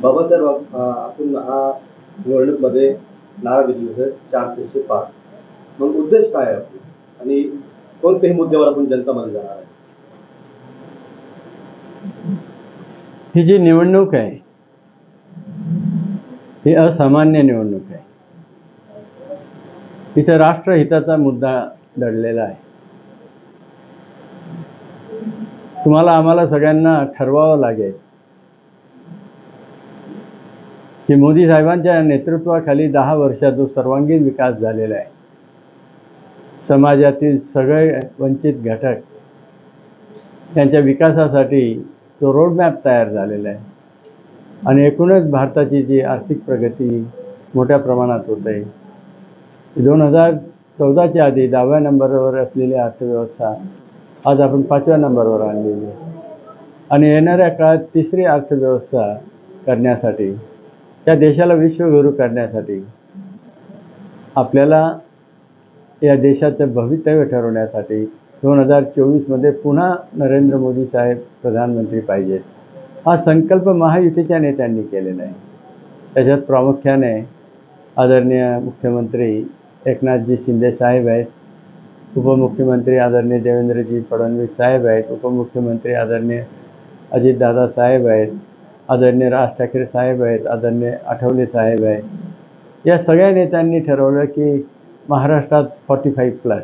बाबासाहेब अं, आपण हा निवडणूकमध्ये नारा दिली होते चारशे पाच मग उद्देश काय आहे आपला? आणि कोणत्याही मुद्द्यावर आपण जनतामध्ये जाणार आहे? ही जी निवडणूक आहे ही असामान्य निवडणूक आहे. इथं राष्ट्रहिताचा मुद्दा दडलेला आहे. तुम्हाला आम्हाला सगळ्यांना ठरवावं लागेल की मोदी साहेबांच्या नेतृत्वाखाली दहा वर्षात जो सर्वांगीण विकास झालेला आहे. समाजातील सगळे वंचित घटक त्यांच्या विकासासाठी तो रोडमॅप तयार झालेला आहे. आणि एकूणच भारताची जी आर्थिक प्रगती मोठ्या प्रमाणात होत आहे. दोन हजार चौदाच्या आधी दहाव्या नंबरवर असलेली अर्थव्यवस्था आज आपण पाचव्या नंबरवर आणलेली आहे. आणि येणाऱ्या काळात तिसरी अर्थव्यवस्था करण्यासाठी या देशाला विश्वगुरू करण्यासाठी आपल्याला या देशाचं भवितव्य ठरवण्यासाठी दोन हजार चोवीसमध्ये पुन्हा नरेंद्र मोदी साहेब प्रधानमंत्री पाहिजेत हा संकल्प महायुतीच्या नेत्यांनी केलेला आहे. त्याच्यात प्रामुख्याने आदरणीय मुख्यमंत्री एकनाथजी शिंदे साहेब आहेत. उपमुख्यमंत्री आदरणीय देवेंद्रजी फडणवीस साहेब आहेत. उपमुख्यमंत्री आदरणीय अजितदादा साहेब आहेत. आदरणीय राज ठाकरे साहेब आहेत आदरणीय आठवले साहेब आहेत. या सगळ्या नेत्यांनी ठरवलं की महाराष्ट्रात फॉर्टी फाईव्ह प्लस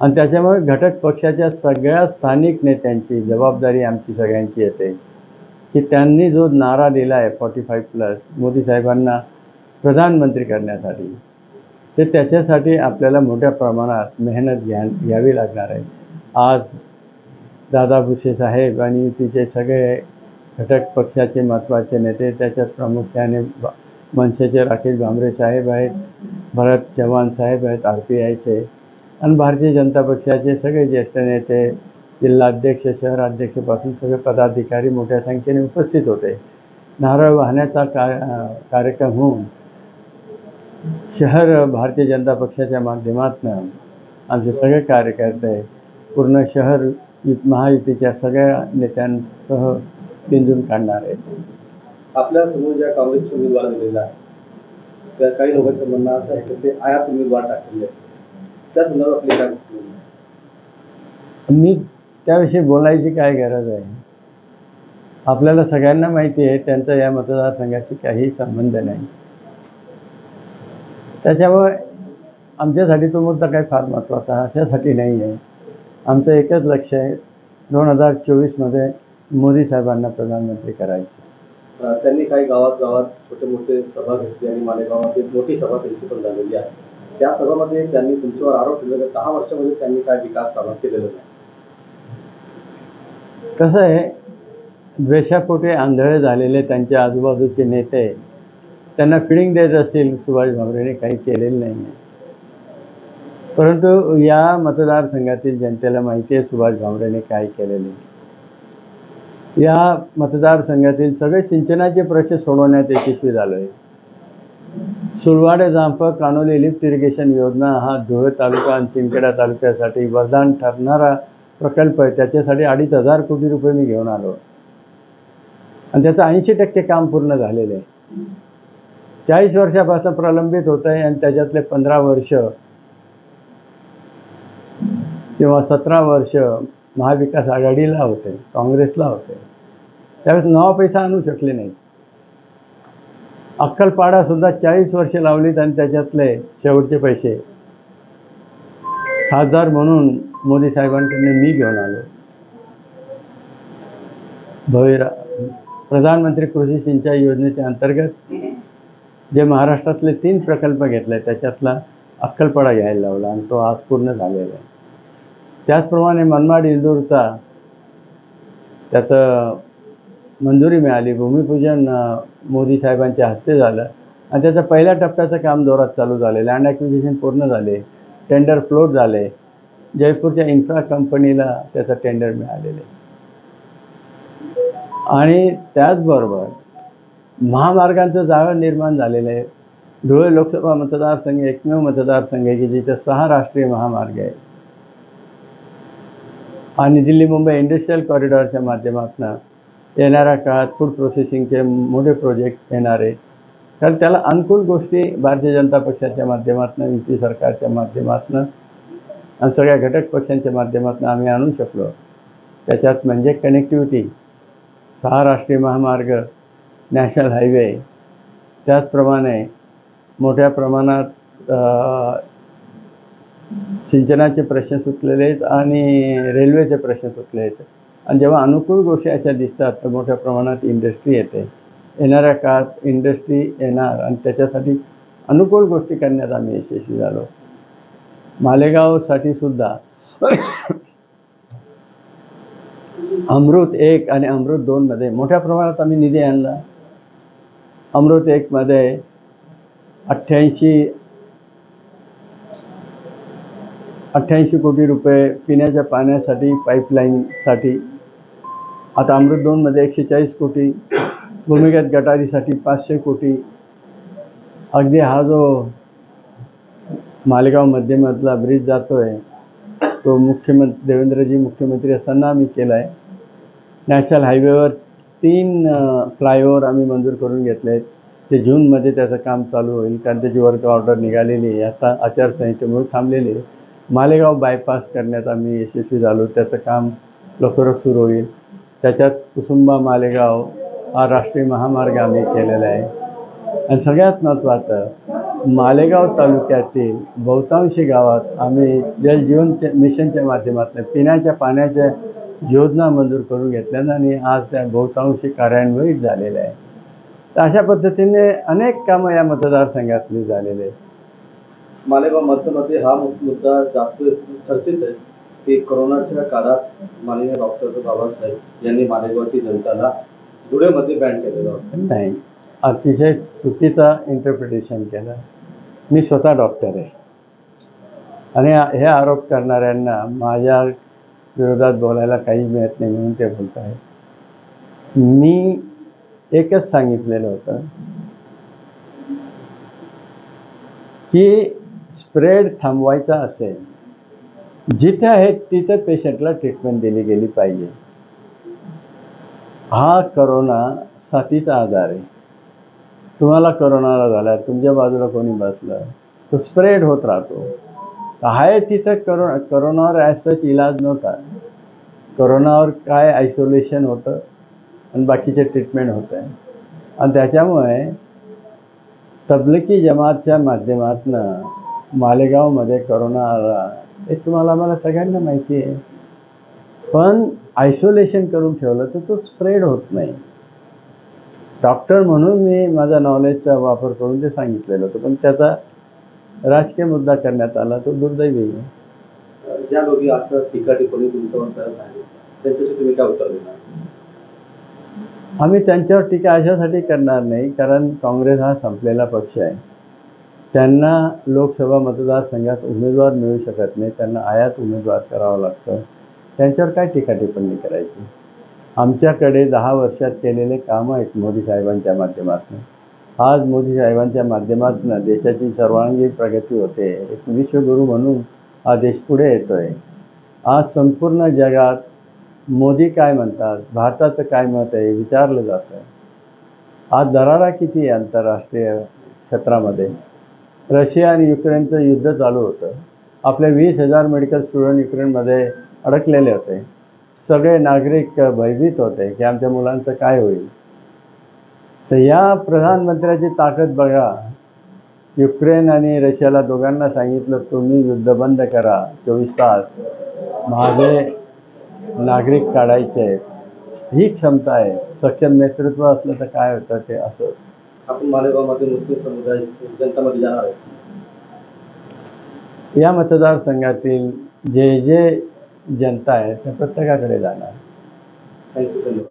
आणि त्याच्यामुळे घटक पक्षाच्या सगळ्या स्थानिक नेत्यांची जबाबदारी आमची सगळ्यांची येते. की त्यांनी जो नारा दिला आहे फॉर्टी फाईव्ह प्लस मोदी साहेबांना प्रधानमंत्री करण्यासाठी ते त्याच्यासाठी आपल्याला मोठ्या प्रमाणात मेहनत घ्या घ्यावी लागणार आहे. आज दादा भुसे साहेब आणि तिचे सगळे घटक पक्षाचे महत्त्वाचे नेते त्याच्यात प्रामुख्याने मनसेचे राकेश भांबरे साहेब आहेत भरत चव्हाण साहेब आहेत आर पी आयचे. आणि भारतीय जनता पक्षाचे सगळे ज्येष्ठ नेते जिल्हाध्यक्ष शहराध्यक्षपासून सगळे पदाधिकारी मोठ्या संख्येने उपस्थित होते. नारळ वाहण्याचा का कार्यक्रम होऊन शहर भारतीय जनता पक्षाच्या माध्यमातून आमचे सगळे कार्यकर्ते पूर्ण शहर यु- महायुतीच्या सगळ्या नेत्यांसह पिंजून काढणार आहेत आपल्यासमोर ज्या काँग्रेसचे उमेदवार दिलेला आहे त्या काही लोकांचं म्हणणं असं आहे की ते आयात उमेदवार टाकलेले आहेत. त्या संदर्भात आपली काय आहे? मी त्याविषयी बोलायची काय गरज आहे? आपल्याला सगळ्यांना माहिती आहे त्यांचा या मतदारसंघाशी काही संबंध नाही. त्याच्यामुळे आमच्यासाठी तो मुद्दा काही फार महत्त्वाचा अशासाठी नाही आहे. आमचं एकच लक्ष आहे दोन हजार चोवीसमध्ये मोदी साहेबांना प्रधानमंत्री करायचं. त्यांनी काही गावात गावात छोटे मोठे सभा घेतली आणि मालेगावात एक मोठी सभा त्यांची पण झालेली आहे. त्या सभामध्ये त्यांनी तुमच्यावर आरोप केला की दहा वर्षामध्ये त्यांनी काय विकास कामं केलेलं नाही. कसं आहे द्वेषापोटे आंधळे झालेले त्यांच्या आजूबाजूचे नेते त्यांना फिडिंग देत असतील सुभाष भामरेने काही केलेलं नाही आहे. परंतु या मतदारसंघातील जनतेला माहिती आहे सुभाष भामरेने काय केलेले या मतदारसंघातील सगळे सिंचनाचे प्रश्न सोडवण्यात यशस्वी झालो आहे सुलवाडे जांप कानोली लिफ्ट इरिगेशन योजना हा धुळे तालुका आणि चिंखेडा तालुक्यासाठी वरदान ठरणारा प्रकल्प आहे. त्याच्यासाठी अडीच हजार कोटी रुपये मी घेऊन आलो. आणि त्याचं ऐंशी टक्के काम पूर्ण झालेलं आहे. चाळीस वर्षापासून प्रलंबित होत आहे आणि त्याच्यातले पंधरा वर्ष किंवा सतरा वर्ष महाविकास आघाडीला होते काँग्रेसला होते. त्यावेळेस नवा पैसा आणू शकले नाही अक्कलपाडासुद्धा चाळीस वर्ष लावलीत आणि त्याच्यातले शेवटचे पैसे. खासदार म्हणून मोदी साहेबांकडून मी घेऊन आलो. भविरा प्रधानमंत्री कृषी सिंचाई योजनेच्या अंतर्गत जे महाराष्ट्रातले तीन प्रकल्प घेतले त्याच्यातला अक्कलपाडा घ्यायला लावला आणि तो आज पूर्ण झालेला आहे. त्याचप्रमाणे मनमाड इंदूरचा त्याचं मंजुरी मिळाली. भूमिपूजन मोदी साहेबांच्या हस्ते झालं. आणि त्याचं पहिल्या टप्प्याचं काम जोरात चालू झालं. लँड ॲक्विजिशन पूर्ण झाले. टेंडर फ्लोट झाले. जयपूरच्या इन्फ्रा कंपनीला त्याचं टेंडर मिळालेले आणि त्याचबरोबर महामार्गांचं जाळं निर्माण झालेलं आहे. धुळे लोकसभा मतदारसंघ एकमेव मतदारसंघ आहे की जिथं सहा राष्ट्रीय महामार्ग आहे आणि दिल्ली मुंबई इंडस्ट्रियल कॉरिडॉरच्या माध्यमातून येणाऱ्या काळात फूड प्रोसेसिंगचे मोठे प्रोजेक्ट येणार आहेत. कारण त्याला अनुकूल गोष्टी भारतीय जनता पक्षाच्या माध्यमातून युती सरकारच्या माध्यमातून आणि सगळ्या घटक पक्षांच्या माध्यमातून आम्ही आणू शकलो. त्याच्यात म्हणजे कनेक्टिव्हिटी सहा राष्ट्रीय महामार्ग नॅशनल हायवे त्याचप्रमाणे मोठ्या प्रमाणात सिंचनाचे प्रश्न सुटलेले आहेत आणि रेल्वेचे प्रश्न सुटले आहेत. आणि जेव्हा अनुकूल गोष्टी अशा दिसतात तर मोठ्या प्रमाणात इंडस्ट्री येते. येणाऱ्या काळात इंडस्ट्री येणार आणि त्याच्यासाठी अनुकूल गोष्टी करण्यात आम्ही यशस्वी झालो. मालेगावसाठी सुद्धा अमृत एक आणि अमृत दोनमध्ये मोठ्या प्रमाणात आम्ही निधी आणला. अमृत एकमध्ये अठ्ठ्याऐंशी अठ्ठ्याऐंशी कोटी रुपये पिण्याच्या पाण्यासाठी पाईपलाईनसाठी आता अमृत दोनमध्ये एकशे चाळीस कोटी भूमिगत गटारीसाठी पाचशे कोटी. अगदी हा जो मालेगाव मध्यमधला ब्रिज जातो आहे तो मुख्यमंत्री देवेंद्रजी मुख्यमंत्री असताना आम्ही केला आहे नॅशनल हायवेवर तीन फ्लायओव्हर आम्ही मंजूर करून घेतले आहेत ते जूनमध्ये त्याचं काम चालू होईल कारण त्याची वर्क ऑर्डर निघालेली आहे. आता आचारसंहितेमुळे थांबलेली आहे. मालेगाव बायपास करण्यात आम्ही यशस्वी झालो. त्याचं काम लवकरच सुरू होईल. त्याच्यात कुसुंबा मालेगाव हा राष्ट्रीय महामार्ग आम्ही केलेला आहे. आणि सगळ्यात महत्त्वाचं मालेगाव तालुक्यातील बहुतांशी गावात आम्ही जल जीवन मिशनच्या माध्यमातून पिण्याच्या पाण्याच्या योजना मंजूर करून घेतल्या आणि आज त्या बहुतांशी कार्यान्वित झालेल्या आहे तर अशा पद्धतीने अनेक कामं या मतदारसंघातली झालेली आहेत. मालेगाव मतमध्ये हा मुद्दा जास्त चर्चेत आहे. की कोरोनाच्या काळात माननीय डॉक्टर बाबासाहेब यांनी मालेगावची जनताला धुळेमध्ये बॅन केलेलं होतं. नाही अतिशय चुकीचा इंटरप्रिटेशन केलं. मी स्वतः डॉक्टर आहे. आणि हे आरोप करणाऱ्यांना माझ्या विरोधात बोलायला काही मिळत नाही म्हणून ते बोलत आहे मी एकच सांगितलेलं होतं की स्प्रेड थांबवायचा असेल जिथे आहेत तिथे पेशंटला ट्रीटमेंट दिली गेली पाहिजे. हा करोना साथीचा आजार आहे. तुम्हाला करोनाला झाला तुमच्या बाजूला कोणी बसलं तो स्प्रेड होत राहतो. आहे तिथं करो करोनावर ॲज सच इलाज नव्हता. करोनावर काय आयसोलेशन होतं आणि बाकीचे ट्रीटमेंट होत आहे आणि त्याच्यामुळे तबलकी जमातच्या माध्यमातनं मालेगावमध्ये करोना आला. हे तुम्हाला मला सगळ्यांना माहिती आहे. पण आयसोलेशन करून ठेवलं तर तो स्प्रेड होत नाही. डॉक्टर म्हणून मी माझ्या नॉलेजचा वापर करून ते सांगितलेलं होतं. पण त्याचा राजकीय मुद्दा करण्यात आला तो दुर्दैवी आहे. ज्या लोक असं टीका टिप्पणी तुमच्यावर करत आहे त्यांच्याशी तुम्ही काय उत्तर देणार? आम्ही त्यांच्यावर टीका अशासाठी करणार नाही कारण काँग्रेस हा संपलेला पक्ष आहे. त्यांना लोकसभा मतदारसंघात उमेदवार मिळू शकत नाही. त्यांना आयात उमेदवार करावं लागतं. त्यांच्यावर काय टीका टिप्पणी करायची? आमच्याकडे दहा वर्षात केलेले कामं आहेत मोदी साहेबांच्या माध्यमातून. आज मोदी साहेबांच्या माध्यमातून देशाची सर्वांगीण प्रगती होते. एक विश्वगुरू म्हणून हा देश पुढे येतो आहे आज संपूर्ण जगात मोदी काय म्हणतात? भारताचं काय मत आहे? विचारलं जातं आज दरारा किती आहे आंतरराष्ट्रीय क्षेत्रामध्ये? रशिया आणि युक्रेनचं युद्ध चालू होतं. आपले वीस हजार मेडिकल स्टुडंट युक्रेनमध्ये अडकलेले होते. सगळे नागरिक भयभीत होते की आमच्या मुलांचं काय होईल. तर या प्रधानमंत्र्याची ताकद बघा. युक्रेन आणि रशियाला दोघांना सांगितलं तुम्ही युद्ध बंद करा. चोवीस तास माझे नागरिक काढायचे आहेत. ही क्षमता आहे. सक्षम नेतृत्व असलं तर काय होतं ते असं. आपण मालेगावमध्ये मुस्लिम समुदाय जनतामध्ये जाणार आहे या मतदारसंघातील जे जे जनता आहे त्या प्रत्येकाकडे जाणार. थँक्यू धन्यवाद.